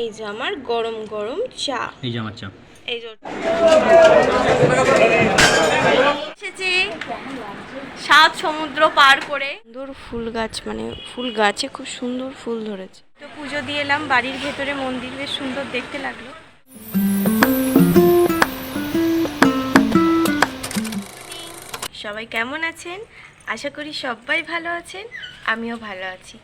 এই যে আমার গরম গরম চা। এই যে আমার চা। এই যে এসেছি সাত সমুদ্র পার করে। সুন্দর ফুল গাছ মানে ফুল গাছে খুব সুন্দর ফুল ধরেছে। তো পুজো দিয়ে এলাম বাড়ির ভেতরে মন্দির বেশ সুন্দর দেখতে লাগল। সবাই কেমন আছেন? আশা করি সবাই ভালো আছেন আমিও ভালো আছি।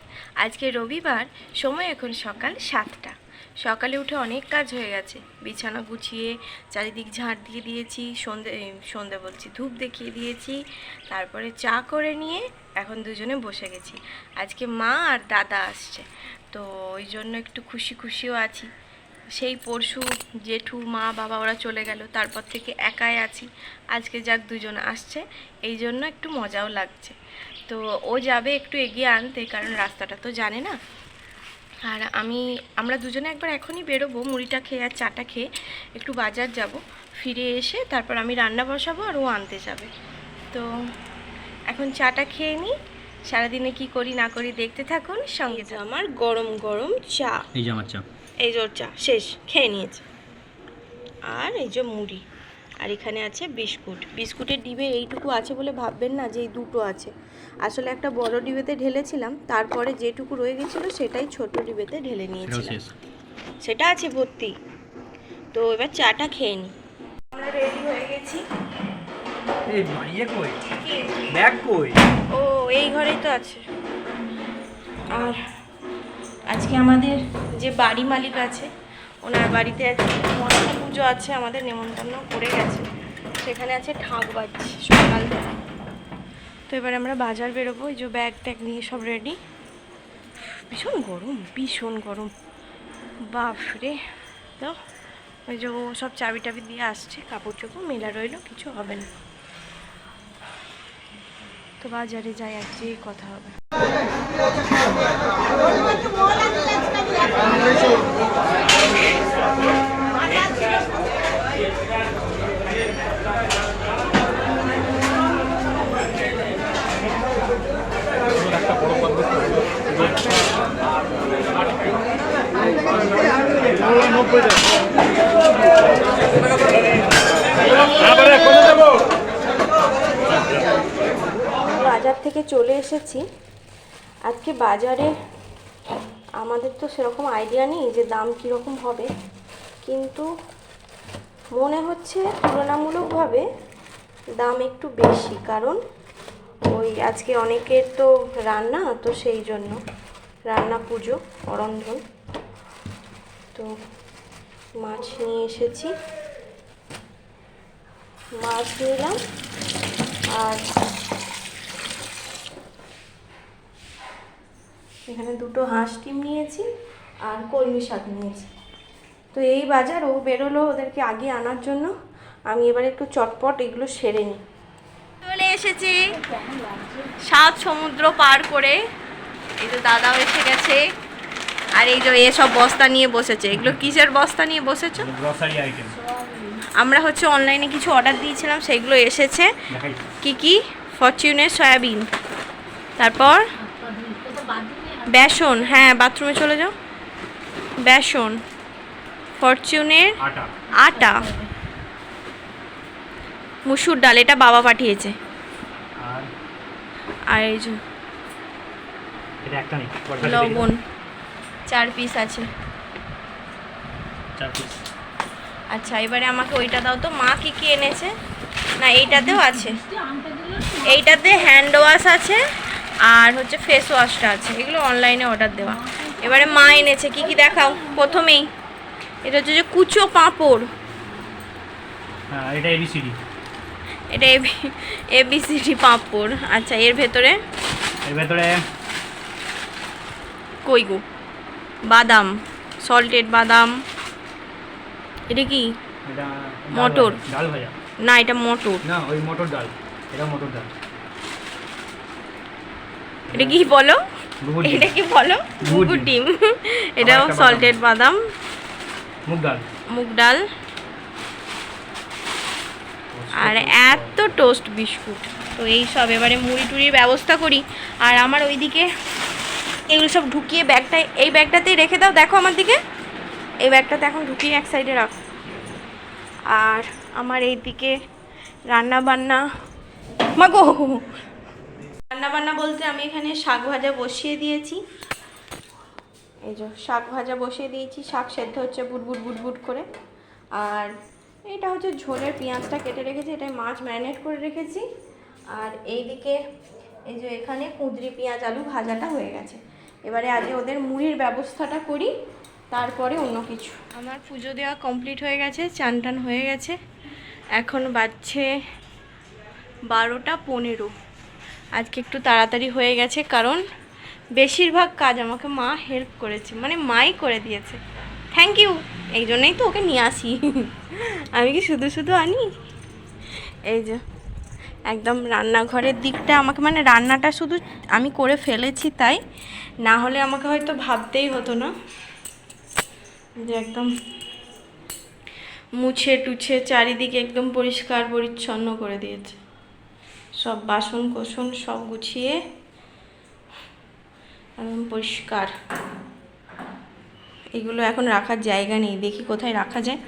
আজকে রবিবার সময় এখন সকাল সাতটা। সকালে উঠে অনেক কাজ হয়ে গেছে। বিছানা গুছিয়ে চারিদিক ঝাঁট দিয়ে দিয়েছি, সন্ধে সন্ধে বলছি, ধূপ দেখিয়ে দিয়েছি, তারপরে চা করে নিয়ে এখন দুজনে বসে গেছি। আজকে মা আর দাদা আসছে, তো ওই জন্য একটু খুশি খুশিও আছি। সেই পরশু জেঠু মা, বাবা ওরা চলে গেল, তারপর থেকে একাই আছি। আজকে যাক দুজন আসছে, এই জন্য একটু মজাও লাগছে। তো ও যাবে একটু এগিয়ে আনতে, কারণ রাস্তাটা তো জানে না। আর আমি আমরা দুজনে একবার এখনই বেরোবো মুড়িটা খেয়ে আর চাটা খেয়ে একটু বাজার যাব। ফিরে এসে তারপর আমি রান্না বসাবো আর ও আনতে যাবে। তো এখন চাটা খেয়ে নিই সারাদিনে কি করি না করি দেখতে থাকুন সঙ্গে আমার গরম গরম চা। এই যে আমার চা। এই যে ওর চা শেষ খেয়ে নিয়েছে। আর এই যে মুড়ি। আর এখানে আছে বিস্কুট। বিস্কুটের ডিবে এইটুকু আছে বলে ভাববেন না যে এই দুটো আছে। আসলে একটা বড় ডিবেতে ঢেলেছিলাম তারপরে যেটুকু রয়ে গেছিল সেটাই ছোট ডিবেতে ঢেলে নিয়েছিলাম। সেটা আছে ভর্তি। তো এবার চাটা খেয়ে নিই আমরা রেডি হয়ে গেছি। এই মাইয়ে কই? ব্যাগ কই? ও এই ঘরেই তো আছে। আর আজকে আমাদের যে বাড়ি মালিক আছে ওনার বাড়িতে মনসা পুজো আছে, আমাদের নেমন্তন্ন করে গেছে। সেখানে আছে ঠাক বাজছে সকাল তো এবার আমরা বাজার বেরোবো, এই যে ব্যাগ ট্যাগ নিয়ে সব রেডি ভীষণ গরম ভীষণ গরম। বাপরে, তো ওই যে ও সব চাবি টাবি দিয়ে আসছে, কাপড় চোপড় মেলা রইল, কিছু হবে না। তো বাজারে যাই, আর কথা হবে। বাজার থেকে চলে এসেছি। আজকে বাজারে আমাদের তো সেরকম আইডিয়া নেই যে দাম কীরকম হবে। কিন্তু মনে হচ্ছে তুলনামূলকভাবে দাম একটু বেশি, কারণ ওই আজকে অনেকের তো রান্না, তো সেই জন্য। রান্না পুজো, অরন্ধন। তো মাছ নিয়ে এসেছি। মাছ নিলাম, আর এখানে দুটো হাঁস ডিম নিয়েছি আর কলমি শাক নিয়েছি। তো এই বাজার ও বেরোলো ওদেরকে আগে আনার জন্য। আমি এবার একটু চটপট এগুলো সেরে নিই। চলে এসেছি সাত সমুদ্র পার করে। এই যে দাদাও এসে গেছে। আর এই যে এসব বস্তা নিয়ে বসেছে। এগুলো কিসের বস্তা নিয়ে বসেছো? গ্রসারি আইটেম আমরা হচ্ছে অনলাইনে কিছু অর্ডার দিয়েছিলাম সেগুলো এসেছে। কি কি? ফরচুনের সয়াবিন। তারপর? বেসন হ্যাঁ বাথরুমে চলে যাও। বেসন ফরচুনের আটা। মুসুর ডাল এটা বাবা পাঠিয়েছে। আর? এই যে লবণ চার পিস আছে। আচ্ছা এবারে আমাকে ওইটা দাও তো। মা কি কি এনেছে? না এইটাতেও আছে। এইটাতে হ্যান্ড ওয়াশ আছে। আর হচ্ছে ফেস ওয়াশটা আছে। এগুলো অনলাইনে অর্ডার দেওয়া। এবারে মা এনেছে কি কি দেখাও? প্রথমেই এটা হচ্ছে যে কুচো পাঁপড়। হ্যাঁ এটা এবিসিডি এটা এবি এবিসিডি পাঁপড়। আচ্ছা এর ভেতরে? এর ভেতরে কই গো? বাদাম সল্টেড বাদাম। এটা কি? এটা মটর। ডাল ভাজা। না এটা মটর। না ওই মটর ডাল। এটা মটর ডাল। এটা কি বলো? এটা কি বলো? গুগুর ডিম। এটাও। সল্টেড বাদাম। মুগ ডাল। মুগ ডাল। আর এত টোস্ট বিস্কুট। তো এই সব এবারে মুড়ি টুড়ির ব্যবস্থা করি। আর আমার ওইদিকে এগুলো সব ঢুকিয়ে ব্যাগটায় এই ব্যাগটাতেই রেখে দাও। দেখো আমার দিকে। এই ব্যাগটাতে এখন ঢুকিয়ে এক সাইডে রাখ। আর আমার এইদিকে রান্না বান্না মাগো রান্না বান্না বলতে আমি এখানে শাক ভাজা বসিয়ে দিয়েছি। এই যে শাক ভাজা বসিয়ে দিয়েছি, শাক সেদ্ধ হচ্ছে বুটবুট বুটবুট করে। আর এটা হচ্ছে ঝোলের পেঁয়াজটা কেটে রেখেছি এটাই মাছ ম্যারিনেট করে রেখেছি। আর এইদিকে এই যে এখানে কুঁদরি পেঁয়াজ আলু ভাজাটা হয়ে গেছে। এবারে আগে ওদের মুড়ির ব্যবস্থাটা করি, তারপরে অন্য কিছু। আমার পুজো দেওয়া কমপ্লিট হয়ে গেছে, চান টান হয়ে গেছে। এখন বাজছে বারোটা পনেরো। আজকে একটু তাড়াতাড়ি হয়ে গেছে, কারণ বেশিরভাগ কাজ আমাকে মা হেল্প করেছে মানে মাই করে দিয়েছে। থ্যাংক ইউ এই জন্যই তো ওকে নিয়ে আসি। আমি কি শুধু শুধু আনি? এই যে, একদম রান্নাঘরের দিকটা আমাকে মানে রান্নাটা শুধু আমি করে ফেলেছি তাই, না হলে আমাকে হয়তো ভাবতেই হতো না। যে একদম মুছে টুছে চারিদিকে একদম পরিষ্কার পরিচ্ছন্ন করে দিয়েছে। সব বাসন কোসন সব গুছিয়ে একদম পরিষ্কার। এগুলো এখন রাখার জায়গা নেই দেখি কোথায় রাখা যায়।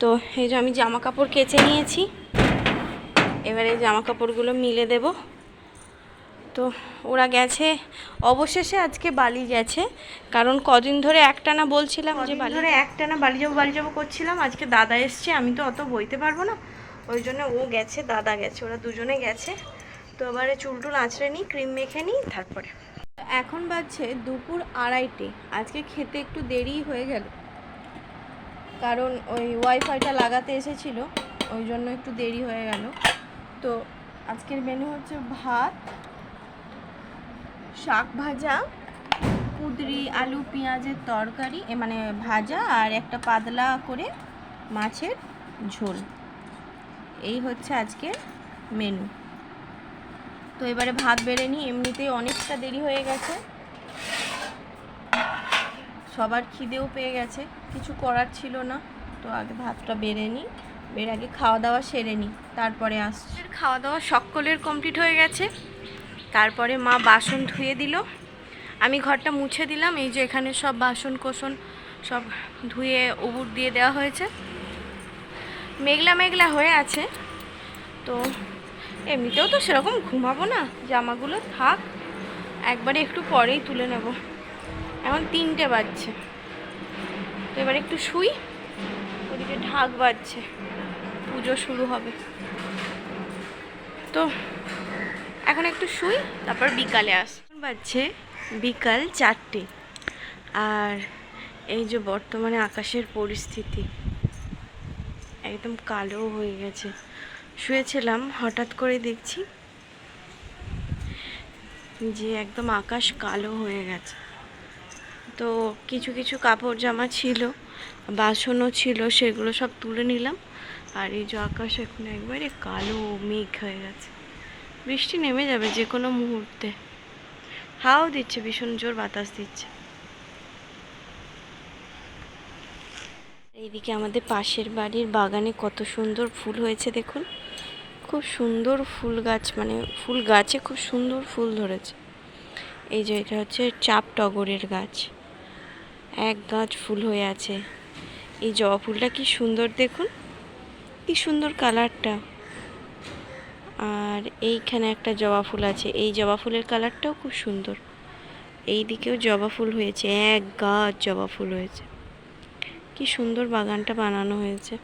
তো এই যে আমি জামা কাপড় কেচে নিয়েছি এবারে জামা কাপড়গুলো মিলে দেব। তো ওরা গেছে অবশেষে আজকে বালি গেছে কারণ কদিন ধরে একটানা বলছিলাম যে বালি ধরে একটানা বালি যাব বালি যাব করছিলাম আজকে দাদা এসছে আমি তো অত বইতে পারব না। ওই জন্য ও গেছে, দাদা গেছে, ওরা দুজনে গেছে। তো এবারে চুল টুল আঁচড়ে নিই, ক্রিম মেখে নিই, তারপরে। এখন বাজছে দুপুর আড়াইটে। আজকে খেতে একটু দেরি হয়ে গেল। কারণ ওই ওয়াইফাইটা লাগাতে এসেছিল, ওই জন্য একটু দেরি হয়ে গেল। তো আজকের মেনু হচ্ছে ভাত, শাক ভাজা, কুদরি, আলু, পেঁয়াজের তরকারি মানে ভাজা আর একটা পাতলা করে মাছের ঝোল। এই হচ্ছে আজকের মেনু তো এবারে ভাত বেড়ে নিই, এমনিতেই অনেকটা দেরি হয়ে গেছে। সবার খিদেও পেয়ে গেছে, কিছু করার ছিল না। তো আগে ভাতটা বেড়ে নিই বের আগে খাওয়া দাওয়া সেরে নিই, তারপরে আসছে। খাওয়া দাওয়া সকলের কমপ্লিট হয়ে গেছে। তারপরে মা বাসন ধুয়ে দিল। আমি ঘরটা মুছে দিলাম, এই যে এখানে সব বাসন কোসন সব ধুয়ে উবুর দিয়ে দেওয়া হয়েছে। মেঘলা মেঘলা হয়ে আছে। তো এমনিতেও তো সেরকম ঘুমাবো না, জামাগুলো থাক। একবারে একটু পরেই তুলে নেব। এখন তিনটে বাজছে। তো এবার একটু শুই, ওদিকে ঢাক বাজছে। পুজো শুরু হবে। তো এখন একটু শুই, তারপর বিকালে আস। বাজছে বিকাল চারটে। আর এই যে বর্তমানে আকাশের পরিস্থিতি। একদম কালো হয়ে গেছে। শুয়েছিলাম, হঠাৎ করে দেখছি যে একদম আকাশ কালো হয়ে গেছে। তো কিছু কিছু কাপড় জামা ছিল, বাসনও ছিল, সেগুলো সব তুলে নিলাম। আর এই যে আকাশ এখন একবারে কালো, মেঘ হয়ে গেছে। বৃষ্টি নেমে যাবে যে কোনো মুহূর্তে। হাওয়াও দিচ্ছে, ভীষণ জোর বাতাস দিচ্ছে। এইদিকে আমাদের পাশের বাড়ির বাগানে কত সুন্দর ফুল হয়েছে দেখুন। খুব সুন্দর ফুল গাছ মানে ফুল গাছে খুব সুন্দর ফুল ধরেছে। এই যে এটা হচ্ছে চাপ টগরের গাছ। এক গাছ ফুল হয়ে আছে। এই জবা ফুলটা কি সুন্দর দেখুন। কি সুন্দর কালারটা। আর এইখানে একটা জবা ফুল আছে। এই জবা ফুলের কালারটাও খুব সুন্দর। এই দিকেও জবা ফুল হয়েছে। এক গাছ জবা ফুল হয়েছে। কি সুন্দর বাগানটা বানানো হয়েছে।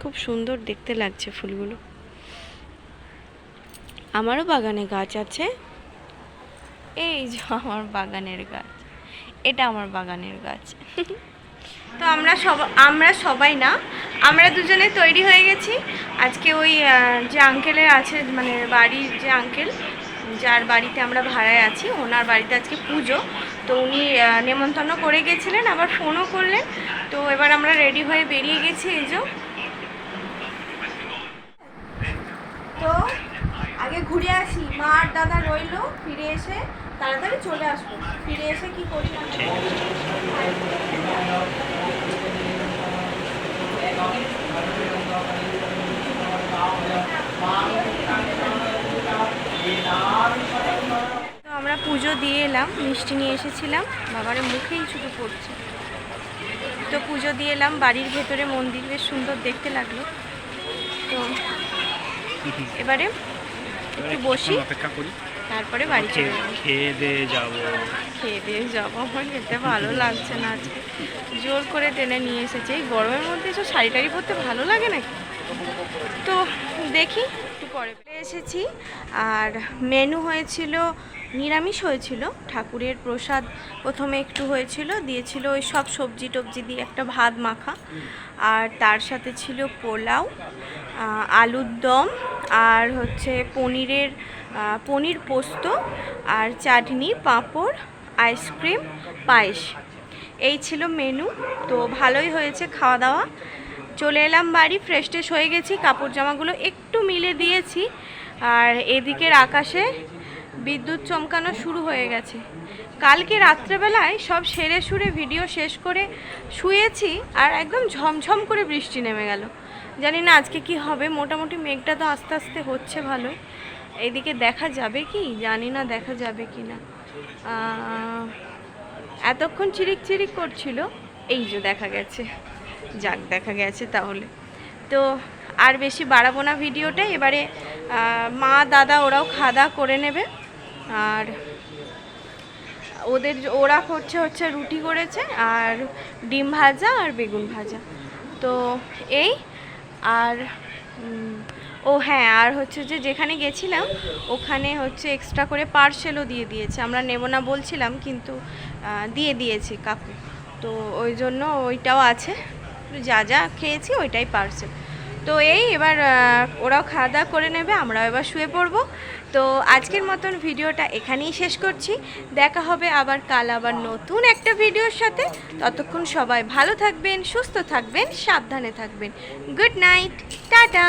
খুব সুন্দর দেখতে লাগছে ফুলগুলো। আমারও বাগানে গাছ আছে। এই যে আমার বাগানের গাছ। এটা আমার বাগানের গাছ। তো আমরা সব, আমরা সবাই না, আমরা দুজনে তৈরি হয়ে গেছি। আজকে ওই যে আঙ্কেলের আছে মানে বাড়ির যে আঙ্কেল যার বাড়িতে আমরা ভাড়ায় আছি, ওনার বাড়িতে আজকে পুজো। তো উনি নেমন্তন্ন করে গেছিলেন, আবার ফোনও করলেন। তো এবার আমরা রেডি হয়ে বেরিয়ে গেছি এই যে। তো আগে ঘুরে আসি, মা আর দাদা রইল, ফিরে এসে তাড়াতাড়ি চলে আসব। ফিরে এসে কি করি? পুজো দিয়ে এলাম মিষ্টি নিয়ে এসেছিলাম বাবারে মুখেই শুধু পড়ছে। তো পুজো দিয়ে এলাম বাড়ির ভেতরে মন্দির বেশ সুন্দর দেখতে লাগল। তো এবারে একটু বসি অপেক্ষা করি। তারপরে বাড়ি চলে খেয়ে দিয়ে যাব। খেয়ে দিয়ে যাব আমার খেতে ভালো লাগছে না আজকে। জোর করে টেনে নিয়ে এসেছে। এই গরমের মধ্যে এসব শাড়ি টাড়ি পরতে ভালো লাগে নাকি? তো দেখি পরে এসেছি। আর মেনু হয়েছিল, নিরামিষ হয়েছিল। ঠাকুরের প্রসাদ প্রথমে একটু হয়েছিল, দিয়েছিল ওই সব সবজি টবজি দিয়ে একটা ভাত মাখা। আর তার সাথে ছিল পোলাও আলুর দম, আর হচ্ছে পনিরের পনির পোস্ত, আর চাটনি, পাঁপড় আইসক্রিম পায়েস। এই ছিল মেনু তো ভালোই হয়েছে খাওয়া দাওয়া। চলে এলাম বাড়ি ফ্রেশ ট্রেশ হয়ে গেছি, কাপড় জামাগুলো একটু মিলে দিয়েছি। আর এদিকের আকাশে বিদ্যুৎ চমকানো শুরু হয়ে গেছে। কালকে রাত্রেবেলায় সব সেরে সুরে ভিডিও শেষ করে শুয়েছি আর একদম ঝমঝম করে বৃষ্টি নেমে গেল। জানি না আজকে কি হবে, মোটামুটি মেঘটা তো আস্তে আস্তে হচ্ছে ভালোই এদিকে দেখা যাবে কি? জানি না দেখা যাবে কি না। এতক্ষণ চিরিক চিরিক করছিল, এই যে দেখা গেছে। যাক, দেখা গেছে তাহলে। তো আর বেশি বাড়াবো না ভিডিওটা, এবারে মা, দাদা ওরাও খাওয়া করে নেবে। আর ওদের ওরা করছে হচ্ছে রুটি করেছে আর ডিম ভাজা আর বেগুন ভাজা। তো এই, আর ও হ্যাঁ আর হচ্ছে যে, যেখানে গেছিলাম, ওখানে হচ্ছে এক্সট্রা করে পার্সেলও দিয়ে দিয়েছে। আমরা নেব না বলছিলাম, কিন্তু দিয়ে দিয়েছে কাকু। তো ওই জন্য ওইটাও আছে। যা যা খেয়েছি ওইটাই পার্সেল। তো এই এবার ওরাও খাওয়া দাওয়া করে নেবে, আমরাও এবার শুয়ে পড়ব। তো আজকের মতন ভিডিওটা এখানেই শেষ করছি। দেখা হবে আবার কাল আবার নতুন একটা ভিডিওর সাথে। ততক্ষণ সবাই ভালো থাকবেন, সুস্থ থাকবেন, সাবধানে থাকবেন। Good night, tata!